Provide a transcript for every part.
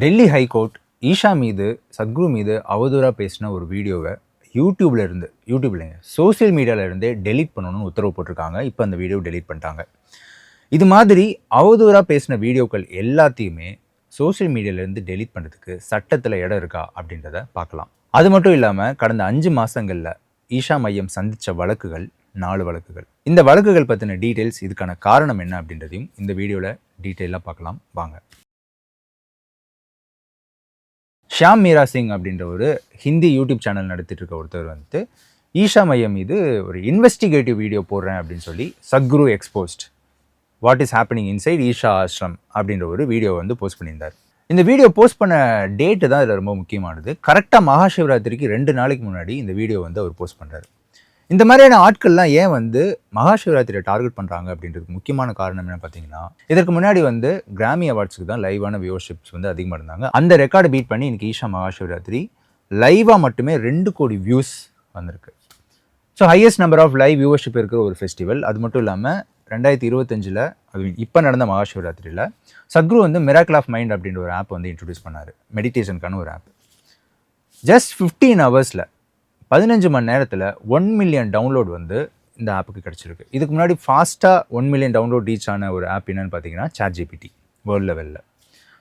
Delhi high court Isha மீது சத்குரு மீது அவதூறாக பேசின ஒரு வீடியோவை யூடியூப்ல இருந்து யூடியூப்ல சோஷியல் மீடியாவில் இருந்தே டெலீட் பண்ணணும்னு உத்தரவு போட்டிருக்காங்க. இப்போ அந்த வீடியோ டெலீட் பண்ணிட்டாங்க. இது மாதிரி அவதூறாக பேசின வீடியோக்கள் எல்லாத்தையுமே சோஷியல் மீடியாவிலேருந்து டெலீட் பண்ணுறதுக்கு சட்டத்தில் இடம் இருக்கா அப்படின்றத பார்க்கலாம். அது மட்டும் இல்லாமல் கடந்த அஞ்சு மாதங்களில் ஈஷா மையம் சந்தித்த வழக்குகள் நாலு வழக்குகள். இந்த வழக்குகள் பற்றின டீட்டெயில்ஸ் இதுக்கான காரணம் என்ன அப்படின்றதையும் இந்த வீடியோவில் டீட்டெயிலாக பார்க்கலாம். வாங்க. ஷியாம் மீரா சிங் அப்படின்ற ஒரு ஹிந்தி யூடியூப் சேனல் நடத்திட்டு இருக்க ஒருத்தர் வந்துட்டு ஈஷா மையம் மீது ஒரு இன்வெஸ்டிகேட்டிவ் வீடியோ போடுறேன் அப்படின்னு சொல்லி Sadhguru exposed what is happening inside Isha ashram அப்படின்ற ஒரு வீடியோ வந்து போஸ்ட் பண்ணியிருந்தார். இந்த வீடியோ போஸ்ட் பண்ண டேட்டு தான் இதில் ரொம்ப முக்கியமானது. கரெக்டாக மகாசிவராத்திரிக்கு ரெண்டு நாளைக்கு முன்னாடி இந்த வீடியோ வந்து அவர் போஸ்ட் பண்ணுறாரு இந்த மாதிரியான ஆட்கள்லாம் ஏன் வந்து மகாசிவராத்திரியை டார்கெட் பண்ணுறாங்க அப்படின்றதுக்கு முக்கியமான காரணம் என்ன பார்த்தீங்கன்னா இதற்கு முன்னாடி வந்து கிராமி அவார்ட்ஸுக்கு தான் லைவான வியூவர்ஷிப்ஸ் வந்து அதிகமாக இருந்தாங்க. அந்த ரெக்கார்டை பீட் பண்ணி இன்னைக்கு ஈஷா மகா சிவராத்திரி லைவாக மட்டுமே ரெண்டு கோடி வியூஸ் வந்திருக்கு. So highest number of live viewership இருக்கிற ஒரு ஃபெஸ்டிவல் அது மட்டும் இல்லாமல் ரெண்டாயிரத்தி இருபத்தஞ்சில் அது இப்போ நடந்த மகாசிவராத்திரியில் சத்குரு வந்து மிராக்கிள் ஆஃப் மைண்ட் அப்படின்ற ஒரு ஆப் வந்து இன்ட்ரடியூஸ் பண்ணார். மெடிடேஷனுக்கான ஒரு ஆப் ஜஸ்ட் ஃபிஃப்டீன் ஹவர்ஸில் பதினஞ்சு மணி நேரத்தில் ஒன் மில்லியன் டவுன்லோட் வந்து இந்த ஆப்புக்கு கிடச்சிருக்கு. இதுக்கு முன்னாடி ஃபாஸ்ட்டாக ஒன் மில்லியன் டவுன்லோட் ரீச் ஆன ஒரு ஆப் என்னென்னு பார்த்தீங்கன்னா சாட் ஜிபிடி வேர்ல்டு லெவலில்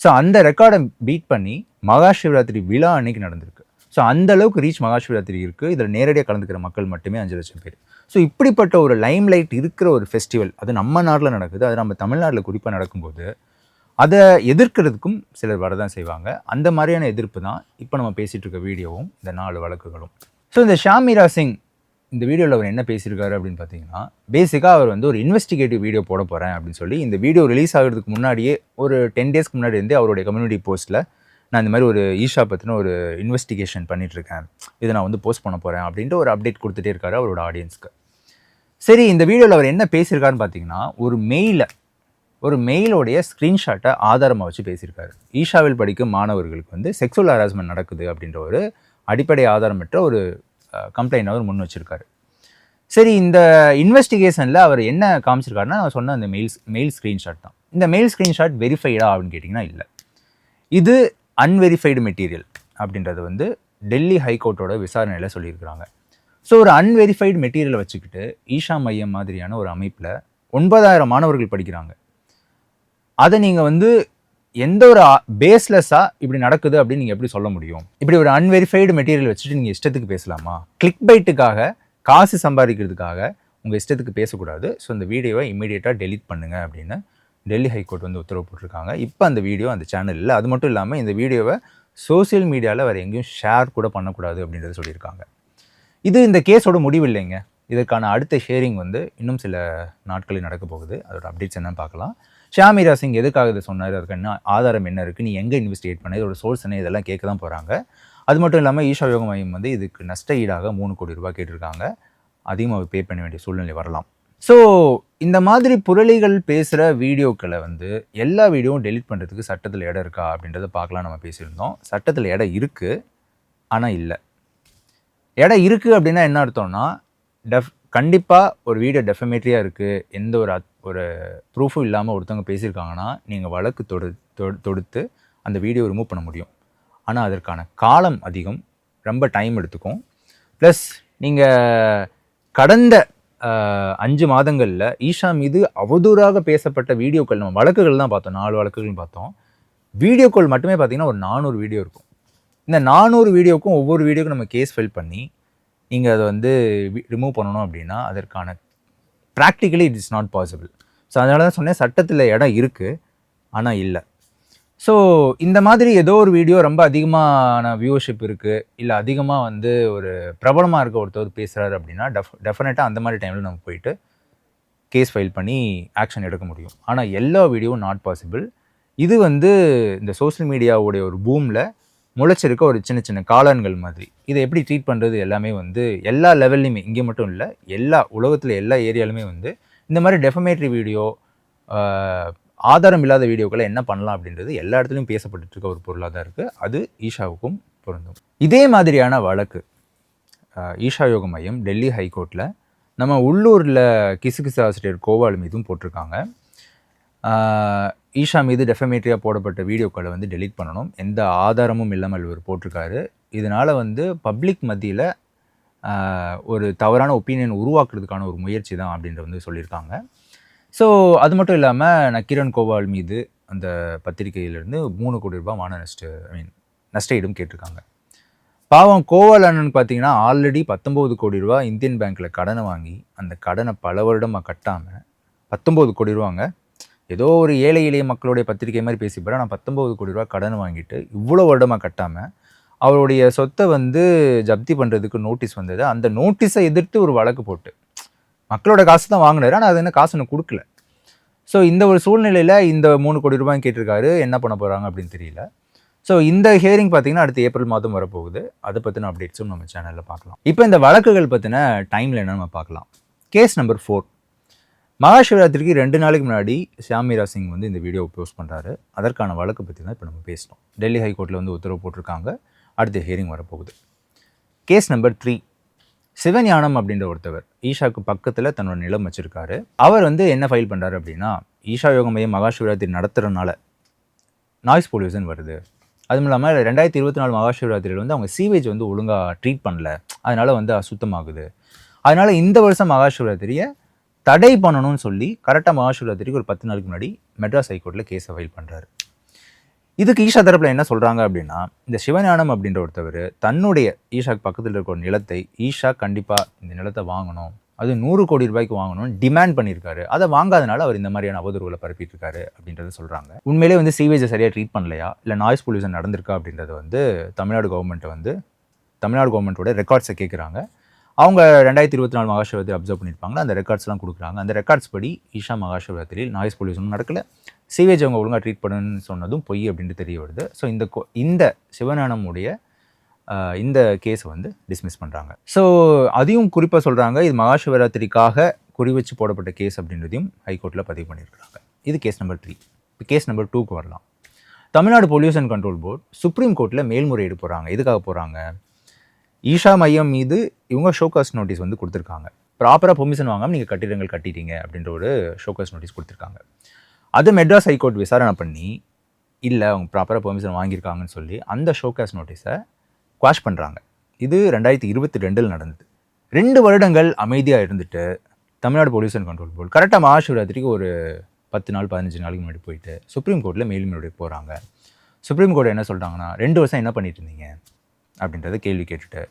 ஸோ அந்த ரெக்கார்டை பீட் பண்ணி மகா சிவராத்திரி விழா அன்னைக்கு நடந்திருக்கு. ஸோ அந்த அளவுக்கு ரீச் மகா சிவராத்திரி இருக்குது இதில் நேரடியாக கலந்துக்கிற மக்கள் மட்டுமே அஞ்சு லட்சம் பேர். ஸோ இப்படிப்பட்ட ஒரு லைம் லைட் இருக்கிற ஒரு ஃபெஸ்டிவல் அது நம்ம நாட்டில் நடக்குது. அது நம்ம தமிழ்நாட்டில் குறிப்பாக நடக்கும்போது அதை எதிர்க்கிறதுக்கும் சிலர் வரதான் செய்வாங்க. அந்த மாதிரியான எதிர்ப்பு தான் இப்போ நம்ம பேசிகிட்டு இருக்க வீடியோவும் இந்த நாலு வழக்குகளும். ஸோ இந்த ஷாமிரா சிங் இந்த வீடியோவில் அவர் என்ன பேசியிருக்காரு அப்படின்னு பார்த்தீங்கன்னா பேசிக்காக அவர் வந்து ஒரு இன்வெஸ்டிகேட்டிவ் வீடியோ போட போகிறேன் அப்படின்னு சொல்லி இந்த வீடியோ ரிலீஸ் ஆகிறதுக்கு முன்னாடியே ஒரு டென் டேஸ்க்கு முன்னாடி இருந்தே அவருடைய கம்யூனிட்டி போஸ்ட்டில் நான் இந்த மாதிரி ஒரு ஈஷா பற்றின ஒரு இன்வெஸ்டிகேஷன் பண்ணிகிட்ருக்கேன் இதை நான் வந்து போஸ்ட் பண்ண போகிறேன் அப்படின்ட்டு ஒரு அப்டேட் கொடுத்துட்டே இருக்காரு அவரோட ஆடியன்ஸ்க்கு சரி இந்த வீடியோவில் அவர் என்ன பேசியிருக்காருன்னு பார்த்தீங்கன்னா ஒரு மெயிலை ஒரு மெயிலோடைய ஸ்க்ரீன்ஷாட்டை ஆதாரமாக வச்சு பேசியிருக்காரு. ஈஷாவில் படிக்கும் மாணவர்களுக்கு வந்து செக்ஸுவல் ஹராஸ்மெண்ட் நடக்குது அப்படின்ற ஒரு அடிப்படை ஆதாரமற்ற ஒரு கம்ப்ளைண்ட் அவர் முன் வச்சுருக்காரு. சரி இந்த இன்வெஸ்டிகேஷனில் அவர் என்ன காமிச்சிருக்காருன்னா நான் சொன்ன அந்த மெயில் மெயில் ஸ்க்ரீன்ஷாட் தான். இந்த மெயில் ஸ்க்ரீன்ஷாட் வெரிஃபைடா அப்படின்னு கேட்டிங்கன்னா இல்லை. இது அன்வெரிஃபைடு மெட்டீரியல் அப்படின்றது வந்து டெல்லி ஹைகோர்ட்டோட விசாரணையில் சொல்லியிருக்கிறாங்க. ஸோ ஒரு அன்வெரிஃபைடு மெட்டீரியலை வச்சுக்கிட்டு ஈஷா மையம் மாதிரியான ஒரு அமைப்பில் ஒன்பதாயிரம் மாணவர்கள் படிக்கிறாங்க. அதை நீங்கள் வந்து எந்த ஒரு பேஸ்லெஸ்ஸாக இப்படி நடக்குது அப்படின்னு நீங்கள் எப்படி சொல்ல முடியும்? இப்படி ஒரு அன்வெரிஃபைடு மெட்டீரியல் வச்சுட்டு நீங்கள் இஷ்டத்துக்கு பேசலாமா? கிளிக் பைட்டுக்காக காசு சம்பாதிக்கிறதுக்காக உங்கள் இஷ்டத்துக்கு பேசக்கூடாது. ஸோ இந்த வீடியோவை இமீடியட்டாக டெலிட் பண்ணுங்கள் அப்படின்னு டெல்லி ஹைகோர்ட் வந்து உத்தரவு போட்டிருக்காங்க. இப்போ அந்த வீடியோ அந்த சேனல் இல்லை. அது மட்டும் இல்லாமல் இந்த வீடியோவை சோசியல் மீடியாவில் வேறு எங்கேயும் ஷேர் கூட பண்ணக்கூடாது அப்படின்றத சொல்லியிருக்காங்க. இது இந்த கேஸோட முடிவு இல்லைங்க. இதற்கான அடுத்த ஷேரிங் வந்து இன்னும் சில நாட்களில் நடக்க போகுது. அதோட அப்டேட்ஸ் என்னன்னு பார்க்கலாம். ஷாமிரா சிங் எதுக்காக இதை சொன்னார்? அதுக்கு என்ன ஆதாரம் என்ன இருக்குது நீ எங்கே இன்வெஸ்டிகேட் பண்ண? இதோட சோர்ஸ் என்ன? இதெல்லாம் கேட்க தான் போகிறாங்க அது மட்டும் இல்லாமல் ஈஷா யோக மையம் வந்து இதுக்கு நஷ்ட ஈடாக மூணு கோடி ரூபாய் கேட்டிருக்காங்க. அதிகமாக பே பண்ண வேண்டிய சூழ்நிலை வரலாம். ஸோ இந்த மாதிரி புரளிகள் பேசுகிற வீடியோக்களை வந்து எல்லா வீடியோவும் டெலிட் பண்ணுறதுக்கு சட்டத்தில் இடம் இருக்கா அப்படின்றத பார்க்கலாம் நம்ம பேசியிருந்தோம். சட்டத்தில் இடம் இருக்குது ஆனால் இல்லை. இடம் இருக்குது அப்படின்னா என்ன அர்த்தம்னா டெஃப் கண்டிப்பாக ஒரு வீடியோ டெஃபமேட்ரியாக இருக்குது எந்த ஒரு ஒரு ப்ரூஃபும் இல்லாமல் ஒருத்தவங்க பேசியிருக்காங்கன்னா நீங்கள் வழக்கு தொடு தொடுத்து அந்த வீடியோ ரிமூவ் பண்ண முடியும். ஆனால் அதற்கான காலம் அதிகம். ரொம்ப டைம் எடுத்துக்கும். ப்ளஸ் நீங்கள் கடந்த அஞ்சு மாதங்களில் ஈஷா மீது அவதூறாக பேசப்பட்ட வீடியோக்கள் நம்ம வழக்குகள் தான் பார்த்தோம். நாலு வழக்குகள் பார்த்தோம். வீடியோ கால் மட்டுமே பார்த்தீங்கன்னா ஒரு நானூறு வீடியோ இருக்கும். இந்த நானூறு வீடியோக்கும் ஒவ்வொரு வீடியோக்கும் நம்ம கேஸ் ஃபைல் பண்ணி நீங்கள் அதை வந்து ரிமூவ் பண்ணணும் அப்படின்னா அதற்கான practically it is not possible so அதனால தான் சொன்னேன் சட்டத்தில் இடம் இருக்குது ஆனால் இல்லை. ஸோ இந்த மாதிரி ஏதோ ஒரு வீடியோ ரொம்ப அதிகமான வியூவர்ஷிப் இருக்குது இல்லை அதிகமாக வந்து ஒரு பிரபலமாக இருக்க ஒருத்தர் பேசுகிறாரு அப்படின்னா டெஃப் டெஃபினட்டாக அந்த மாதிரி டைமில் நம்ம போயிட்டு கேஸ் ஃபைல் பண்ணி ஆக்ஷன் எடுக்க முடியும். ஆனால் எல்லா வீடியோவும் நாட் பாசிபிள் இது வந்து இந்த சோஷியல் மீடியாவுடைய ஒரு பூமில் முளைச்சிருக்க ஒரு சின்ன சின்ன காளான்கள் மாதிரி. இதை எப்படி ட்ரீட் பண்ணுறது எல்லாமே வந்து எல்லா லெவல்லையுமே இங்கே மட்டும் இல்லை எல்லா உலகத்தில் எல்லா ஏரியாலுமே வந்து இந்த மாதிரி டெஃபமேட்ரி வீடியோ ஆதாரம் இல்லாத வீடியோக்களை என்ன பண்ணலாம் அப்படின்றது எல்லா இடத்துலையும் பேசப்பட்டுருக்க இருக்க ஒரு பொருளாக தான் இருக்குது அது ஈஷாவுக்கும் பொருந்தும். இதே மாதிரியான வழக்கு ஈஷா யோக மையம் டெல்லி ஹைகோர்ட்டில் நம்ம உள்ளூரில் கிசு கிசு ஆசிரியர் கோவால் மீதும் போட்டிருக்காங்க. ஈஷா மீது டெஃபமேட்ரியாக போடப்பட்ட வீடியோக்களை வந்து டெலீட் பண்ணணும். எந்த ஆதாரமும் இல்லாமல் இவர் போட்டிருக்காரு. இதனால் வந்து பப்ளிக் மத்தியில் ஒரு தவறான ஒப்பீனியன் உருவாக்குறதுக்கான ஒரு முயற்சி தான் அப்படின்ற வந்து சொல்லியிருக்காங்க. ஸோ அது மட்டும் இல்லாமல் நக்கீரன் கோபால் மீது அந்த பத்திரிகையிலேருந்து மூணு கோடி ரூபாய் மான நஷ்ட ஐ மீன் நஷ்டஈடும் கேட்டிருக்காங்க. பாவம் கோவால் அண்ணன் பார்த்தீங்கன்னா ஆல்ரெடி பத்தொம்போது கோடி ரூபா இந்தியன் பேங்க்கில் கடனை வாங்கி அந்த கடனை பல வருடமாக கட்டாமல் பத்தொம்போது கோடி ரூபாங்க. ஏதோ ஒரு ஏழை எளிய மக்களுடைய பத்திரிகை மாதிரி பேசி போகிறேன் நான் பத்தொம்போது கோடி ரூபா கடன் வாங்கிட்டு இவ்வளோ வருடமாக கட்டாமல் அவருடைய சொத்தை வந்து ஜப்தி பண்ணுறதுக்கு நோட்டீஸ் வந்தது. அந்த நோட்டீஸை எதிர்த்து ஒரு வழக்கு போட்டு. மக்களோட காசு தான் வாங்கினாரு ஆனால் அது என்ன காசு இன்னும் கொடுக்கல. ஸோ இந்த ஒரு சூழ்நிலையில் இந்த மூணு கோடி ரூபாய் கேட்டிருக்காரு என்ன பண்ண போகிறாங்க அப்படின்னு தெரியல. ஸோ இந்த ஹியரிங் பார்த்தீங்கன்னா அடுத்த ஏப்ரல் மாதம் வரப்போகுது. அதை பற்றின அப்டேட்ஸும் நம்ம சேனலில் பார்க்கலாம். இப்போ இந்த வழக்குகள் பற்றின டைமில் என்ன நம்ம பார்க்கலாம். கேஸ் நம்பர் ஃபோர் மகாசிவராத்திரிக்கு ரெண்டு நாளைக்கு முன்னாடி ஷியாமீரா சிங் வந்து இந்த வீடியோ போஸ்ட் பண்ணுறாரு அதற்கான வழக்கு பற்றி தான் இப்போ நம்ம பேசணும். டெல்லி ஹைகோர்ட்டில் வந்து உத்தரவு போட்டிருக்காங்க. அடுத்த ஹியரிங் வரப்போகுது. கேஸ் நம்பர் த்ரீ சிவஞானம் அப்படின்ற ஒருத்தவர் ஈஷாவுக்கு பக்கத்தில் தன்னோட நிலம் வச்சுருக்காரு. அவர் வந்து என்ன ஃபைல் பண்ணுறாரு அப்படின்னா ஈஷா யோக மையம் மகாசிவராத்திரி நடத்துகிறனால நாய்ஸ் பொல்யூஷன் வருது. அதுவும் இல்லாமல் ரெண்டாயிரத்தி இருபத்தி நாலு மகாசிவராத்திரியில் வந்து அவங்க சீவேஜ் வந்து ஒழுங்காக ட்ரீட் பண்ணல. அதனால் வந்து அசுத்தமாகுது. அதனால இந்த வருஷம் மகாசிவராத்திரியை தடை பண்ணணும்னு சொல்லி கரெக்டாக மகாசிவராத்திரிக்கு ஒரு பத்து நாளுக்கு முன்னாடி மெட்ராஸ் ஹைகோர்ட்டில் கேஸை ஃபைல் பண்ணுறாரு இதுக்கு ஈஷா தரப்பில் என்ன சொல்கிறாங்க அப்படின்னா இந்த சிவஞானம் அப்படின்ற ஒருத்தவர் தன்னுடைய ஈஷாக்கு பக்கத்தில் இருக்கிற நிலத்தை ஈஷா கண்டிப்பாக இந்த நிலத்தை வாங்கணும். அது நூறு கோடி ரூபாய்க்கு வாங்கணும்னு டிமாண்ட் பண்ணியிருக்காரு. அதை வாங்காதனால அவர் இந்த மாதிரியான அவதூறுகளை பரப்பிட்டு இருக்காரு அப்படின்றத சொல்கிறாங்க உண்மையிலே வந்து சீவேஜை சரியாக ட்ரீட் பண்ணலையா? இல்லை நாய்ஸ் பொல்யூஷன் நடந்திருக்கா அப்படின்றத வந்து தமிழ்நாடு கவர்மெண்ட்டை வந்து தமிழ்நாடு கவர்மெண்ட்டோட ரெக்கார்ட்ஸை கேட்குறாங்க அவங்க ரெண்டாயிரத்தி இருபத்தி நாலு மகாசிவராத்திரி அப்சர்வ் பண்ணியிருப்பாங்க அந்த ரெக்கார்ட்ஸ்லாம் கொடுக்குறாங்க. அந்த ரெக்கார்ட்ஸ் படி ஈஷா மகாசிவராத்திரியில் நாய்ஸ் பொல்யூஷன் நடக்கல. சீவேஜ் அவங்க ஒழுங்காக ட்ரீட் பண்ணுன்னு சொன்னதும் பொய் அப்படின்ட்டு தெரிய வருது. ஸோ இந்த இந்த சிவஞானமுடைய இந்த கேஸை வந்து டிஸ்மிஸ் பண்ணுறாங்க ஸோ அதையும் குறிப்பாக சொல்கிறாங்க இது மகாசிவராத்திரிக்காக குறி வச்சு போடப்பட்ட கேஸ் அப்படின்றதையும் ஹைகோர்ட்டில் பதிவு பண்ணியிருக்காங்க இது கேஸ் நம்பர் த்ரீ இப்போ கேஸ் நம்பர் டூக்கு வரலாம். Tamil Nadu pollution control board supreme கோர்ட்டில் மேல்முறையீடு போகிறாங்க எதுக்காக போகிறாங்க ஈஷா மையம் மீது இவங்க ஷோகாஸ் நோட்டீஸ் வந்து கொடுத்துருக்காங்க. ப்ராப்பராக பெர்மிஷன் வாங்காமல் நீங்கள் கட்டிடங்கள் கட்டிட்டீங்க அப்படின்ற ஒரு ஷோகாஸ் நோட்டீஸ் கொடுத்துருக்காங்க. அது மெட்ராஸ் ஹைகோர்ட் விசாரணை பண்ணி இல்லை அவங்க ப்ராப்பராக பெர்மிஷன் வாங்கியிருக்காங்கன்னு சொல்லி அந்த ஷோகாஸ் நோட்டீஸை குவாஷ் பண்ணுறாங்க இது ரெண்டாயிரத்தி இருபத்தி ரெண்டில் நடந்தது. ரெண்டு வருடங்கள் அமைதியாக இருந்துட்டு தமிழ்நாடு பொல்யூஷன் கண்ட்ரோல் போர்டு கரெக்டாக மகாசிவராத்திரிக்கு ஒரு பத்து நாள் பதினஞ்சு நாளைக்கு முன்னாடி போயிட்டு சுப்ரீம் கோர்ட்டில் மேல்முறையீடு போகிறாங்க சுப்ரீம் கோர்ட் என்ன சொல்கிறாங்கன்னா ரெண்டு வருஷம் என்ன பண்ணிட்டு இருந்தீங்க? அப்படின்றத கேள்வி கேட்டுட்டு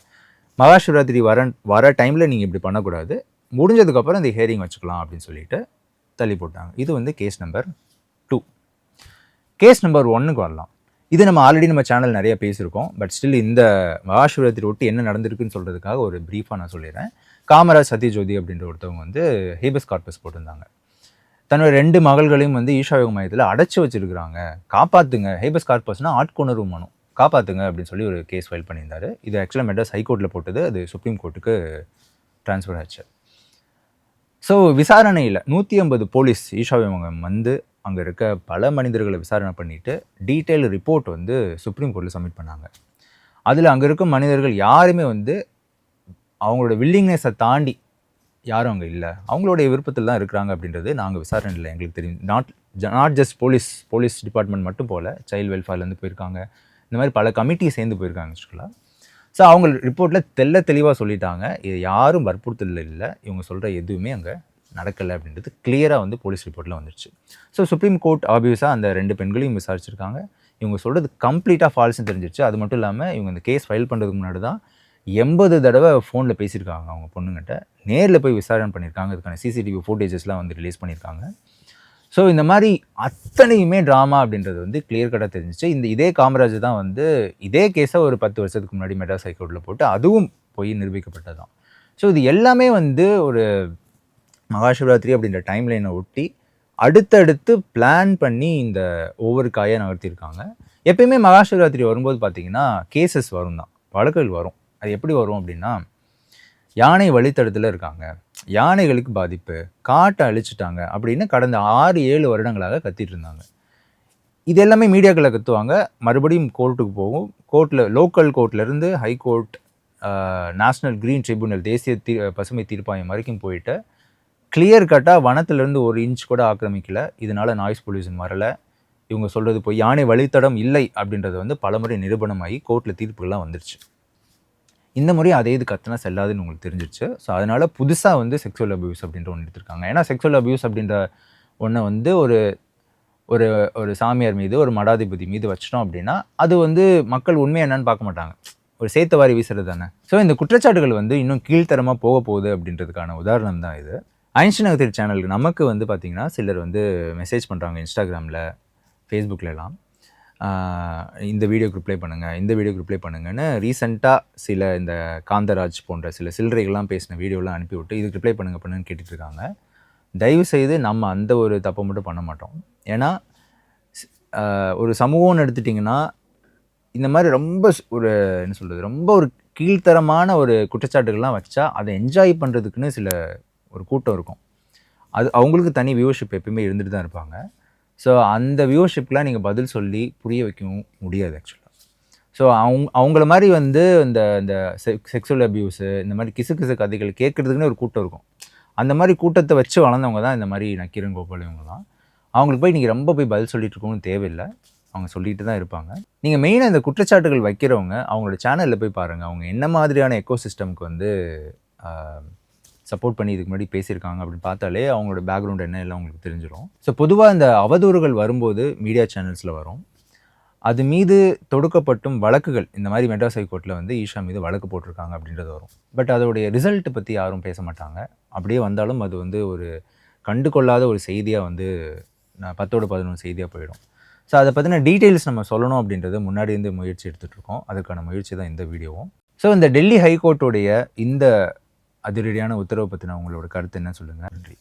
மகாசிவராத்திரி வர வர டைமில் நீங்கள் இப்படி பண்ணக்கூடாது. முடிஞ்சதுக்கப்புறம் இந்த ஹியரிங் வச்சுக்கலாம் அப்படின்னு சொல்லிட்டு தள்ளி போட்டாங்க. இது வந்து case number two case number ஒன்னுக்கு வரலாம். இது நம்ம ஆல்ரெடி நம்ம சேனல் நிறைய பேசியிருக்கோம். பட் ஸ்டில் இந்த மகாசிவராத்திரி ஒட்டி என்ன நடந்திருக்குன்னு சொல்கிறதுக்காக ஒரு ப்ரீஃபாக நான் சொல்லிடுறேன். காமராஜ் சத்யஜோதி அப்படின்ற ஒருத்தவங்க வந்து ஹேபஸ் கார்பஸ் போட்டிருந்தாங்க. தன்னோட ரெண்டு மகள்களையும் வந்து ஈஷா யோக மையத்தில் அடைச்சி வச்சுருக்கிறாங்க. காப்பாற்றுங்க ஹேபஸ் கார்பஸ்னால் ஆட்கொணர்வு மனம் காப்பாற்றுங்க அப்படின்னு சொல்லி ஒரு கேஸ் ஃபைல் பண்ணியிருந்தார். இது ஆக்சுவலாக மெட்ராஸ் ஹைகோர்ட்டில் போட்டது. அது சுப்ரீம் கோர்ட்டுக்கு ட்ரான்ஸ்ஃபர் ஆச்சு. ஸோ விசாரணையில் நூற்றி ஐம்பது போலீஸ் ஈஷா வந்து அங்கே இருக்க பல மனிதர்களை விசாரணை பண்ணிட்டு டீட்டெயில் ரிப்போர்ட் வந்து சுப்ரீம் கோர்ட்டில் சப்மிட் பண்ணாங்க. அதில் அங்கே இருக்கும் மனிதர்கள் யாருமே வந்து அவங்களோட வில்லிங்னஸை தாண்டி யாரும் அங்கே இல்லை. அவங்களுடைய விருப்பத்தில் தான் இருக்கிறாங்க அப்படின்றது நாங்கள் விசாரணையில் எங்களுக்கு தெரியும். Not not just police police department மட்டும் போல சைல்டு வெல்ஃபேர்லேருந்து போயிருக்காங்க. இந்த மாதிரி பல கமிட்டி சேர்ந்து போயிருக்காங்க ஆக்சுவலாக ஸோ அவங்க ரிப்போர்ட்டில் தெல்ல தெளிவாக சொல்லிட்டாங்க. இது யாரும் வற்புறுத்தல் இல்லை. இவங்க சொல்கிற எதுவுமே அங்கே நடக்கலை அப்படின்றது கிளியராக வந்து போலீஸ் ரிப்போர்ட்டில் வந்துருச்சு. ஸோ சுப்ரீம் கோர்ட் ஆப்வியஸாக அந்த ரெண்டு பெண்களையும் விசாரிச்சிருக்காங்க. இவங்க சொல்கிறது கம்ப்ளீட்டாக ஃபால்ஸ்னு தெரிஞ்சிருச்சு. அது மட்டும் இல்லாமல் இவங்க இந்த கேஸ் ஃபைல் பண்ணுறதுக்கு முன்னாடி தான் எண்பது தடவை ஃபோனில் பேசியிருக்காங்க அவங்க பொண்ணுங்கிட்ட. நேரில் போய் விசாரணை பண்ணியிருக்காங்க. அதுக்கான சிசிடிவி ஃபுட்டேஜஸ்லாம் வந்து ரிலீஸ் பண்ணியிருக்காங்க. ஸோ இந்த மாதிரி அத்தனையுமே ட்ராமா அப்படின்றது வந்து கிளியர் கட்டாக தெரிஞ்சிச்சு. இந்த இதே காமராஜ் தான் வந்து இதே கேஸை ஒரு பத்து வருஷத்துக்கு முன்னாடி மெட்ராஸ் ஹைகோர்ட்டில் போட்டு அதுவும் போய் நிரூபிக்கப்பட்டது தான். ஸோ இது எல்லாமே வந்து ஒரு மகாசிவராத்திரி அப்படின்ற டைம் லைனை ஒட்டி அடுத்தடுத்து பிளான் பண்ணி இந்த ஒவ்வொரு காயை நகர்த்தியிருக்காங்க. எப்பயுமே மகாசிவராத்திரி வரும்போது பார்த்தீங்கன்னா கேசஸ் வரும் தான் வழக்குகள் வரும். அது எப்படி வரும் அப்படின்னா யானை வழித்தடத்தில் இருக்காங்க. யானைகளுக்கு பாதிப்பு காட்டை அழிச்சிட்டாங்க அப்படின்னு கடந்த ஆறு ஏழு வருடங்களாக கத்திட்டு இருந்தாங்க. இது எல்லாமே மீடியாக்களில் கத்துவாங்க. மறுபடியும் கோர்ட்டுக்கு போகும். கோர்ட்டில் local கோர்ட்லேருந்து high court national green tribunal தேசிய தீ பசுமை தீர்ப்பாயம் வரைக்கும் போயிட்டு கிளியர் கட்டாக வனத்துலேருந்து ஒரு இன்ச் கூட ஆக்கிரமிக்கலை. இதனால நாய்ஸ் பொல்யூஷன் வரலை. இவங்க சொல்கிறது போய் யானை வழித்தடம் இல்லை அப்படின்றது வந்து பலமுறை நிரூபணமாகி கோர்ட்டில் தீர்ப்புகள்லாம் வந்துருச்சு. இந்த முறை அதே இது கத்தனா செல்லாதுன்னு உங்களுக்கு தெரிஞ்சிருச்சு. ஸோ அதனால் புதுசாக வந்து செக்ஷுவல் அபியூஸ் அப்படின்ற ஒன்று எடுத்திருக்காங்க. ஏன்னா செக்ஷுவல் அபியூஸ் அப்படின்ற ஒன்றை வந்து ஒரு ஒரு ஒரு சாமியார் மீது ஒரு மடாதிபதி மீது வச்சிட்டோம் அப்படின்னா அது வந்து மக்கள் உண்மை என்னன்னு பார்க்க மாட்டாங்க. ஒரு சேர்த்த வாரி வீசுறது தானே. ஸோ இந்த குற்றச்சாட்டுகள் வந்து இன்னும் கீழ்த்தரமாக போக போகுது அப்படின்றதுக்கான உதாரணம் தான் இது. ஐன்ஸ்டன் நகர் சேனலுக்கு நமக்கு வந்து பார்த்திங்கன்னா சிலர் வந்து மெசேஜ் பண்ணுறாங்க இன்ஸ்டாகிராமில் ஃபேஸ்புக்கிலலாம் இந்த வீடியோக்கு ரிப்ளை பண்ணுங்கள் இந்த வீடியோக்கு ரிப்ளை பண்ணுங்கன்னு ரீசெண்டாக சில இந்த காந்தராஜ் போன்ற சில சில்லறைகள்லாம் பேசின வீடியோலாம் அனுப்பிவிட்டு இதுக்கு ரிப்ளை பண்ணுங்க பண்ணுன்னு கேட்டுட்ருக்காங்க. தயவு செய்து நம்ம அந்த ஒரு தப்பை மட்டும் பண்ண மாட்டோம். ஏன்னா ஒரு சமூகம்னு எடுத்துட்டிங்கன்னா இந்த மாதிரி ரொம்ப ஒரு என்ன சொல்கிறது ரொம்ப ஒரு கீழ்த்தரமான ஒரு குற்றச்சாட்டுகள்லாம் வச்சா அதை என்ஜாய் பண்ணுறதுக்குன்னு சில ஒரு கூட்டம் இருக்கும். அது அவங்களுக்கு தனி வியூவர்ஷிப் எப்பயுமே இருந்துட்டு தான் இருப்பாங்க. ஸோ அந்த வியூவர்ஷிப்லாம் நீங்கள் பதில் சொல்லி புரிய வைக்கவும் முடியாது ஆக்சுவலாக ஸோ அவங்க அவங்கள மாதிரி வந்து இந்த இந்த செக்ஸுவல் அபியூஸு இந்த மாதிரி கிசு கிசு கதைகள் கேட்குறதுக்குன்னு ஒரு கூட்டம் இருக்கும். அந்த மாதிரி கூட்டத்தை வச்சு வளர்ந்தவங்க தான் இந்த மாதிரி நக்கீரன் கோபால் இவங்கலாம் அவங்களுக்கு போய் நீங்கள் ரொம்ப போய் பதில் சொல்லிட்டு இருக்கணும்னு தேவையில்லை. அவங்க சொல்லிட்டு தான் இருப்பாங்க. நீங்கள் மெயினாக இந்த குற்றச்சாட்டுகள் வைக்கிறவங்க அவங்களோட சேனலில் போய் பாருங்கள் அவங்க என்ன மாதிரியான எக்கோ சிஸ்டம்க்கு வந்து சப்போர்ட் பண்ணி இதுக்கு முன்னாடி பேசியிருக்காங்க அப்படின்னு பார்த்தாலே அவங்களோட பேக்ரவுண்ட் என்ன எல்லாம் அவங்களுக்கு தெரிஞ்சிடும் ஸோ பொதுவாக இந்த அவதூறுகள் வரும்போது மீடியா சேனல்ஸில் வரும். அது மீது தொடுக்கப்பட்டும் வழக்குகள் இந்த மாதிரி மெட்ராஸ் ஹைகோர்ட்டில் வந்து ஈஷா மீது வழக்கு போட்டிருக்காங்க அப்படின்றது வரும். பட் அதோடைய ரிசல்ட் பற்றி யாரும் பேச மாட்டாங்க. அப்படியே வந்தாலும் அது வந்து ஒரு கண்டு கொள்ளாத ஒரு செய்தியாக வந்து நான் பத்தோட பதினொன்று செய்தியாக போயிடும். ஸோ அதை பற்றின டீட்டெயில்ஸ் நம்ம சொல்லணும் அப்படின்றது முன்னாடி இருந்து முயற்சி எடுத்துகிட்ருக்கோம் அதுக்கான முயற்சி தான் இந்த வீடியோவும் ஸோ இந்த டெல்லி ஹைகோர்ட்டுடைய இந்த அதிரடியான உத்தரவை பற்றின உங்களோட கருத்து என்ன சொல்லுங்கள் நன்றி.